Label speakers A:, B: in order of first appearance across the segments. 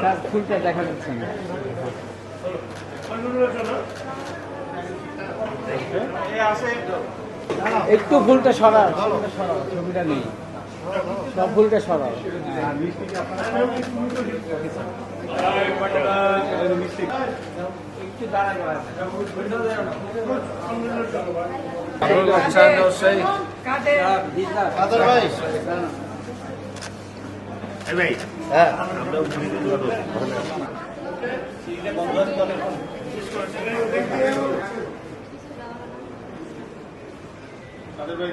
A: Sir ফুলটা দেখা যাচ্ছে না একটু ফুলটা সরা ছবিটা নেই। সব ফুলটা সরাও। একটু
B: এরপরে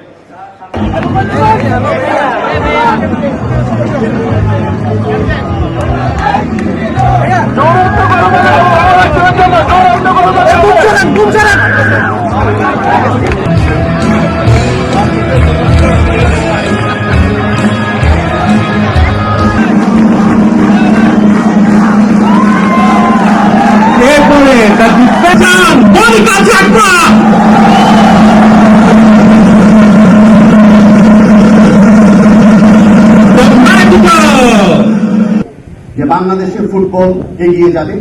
C: যে বাংলাদেশের ফুটবল এগিয়ে যাবে।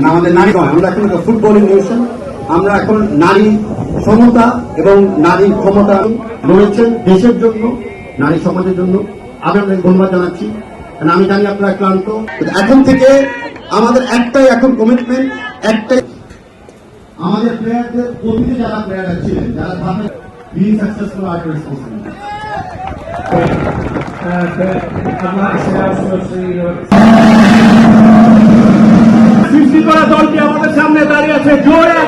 C: না আমাদের নারী আমরা এখন একটা ফুটবলিং নেশন আমরা এখন নারী সমতা এবং নারী ক্ষমতা রয়েছে দেশের জন্য, নারী সমাজের জন্য। আমি আপনাকে ধন্যবাদ জানাচ্ছি। আমি জানি আপনারা ক্লান্ত। এখন থেকে আমাদের একটাই এখন কমিটমেন্ট একটাই আমাদের প্লেয়ারদের অতীতে যারা প্লেয়াররা ছিলেন, যারা ভাবে বিং সাকসেসফুল
B: সৃষ্টি করা দলটি আমাদের সামনে দাঁড়িয়ে আছে। জোরে!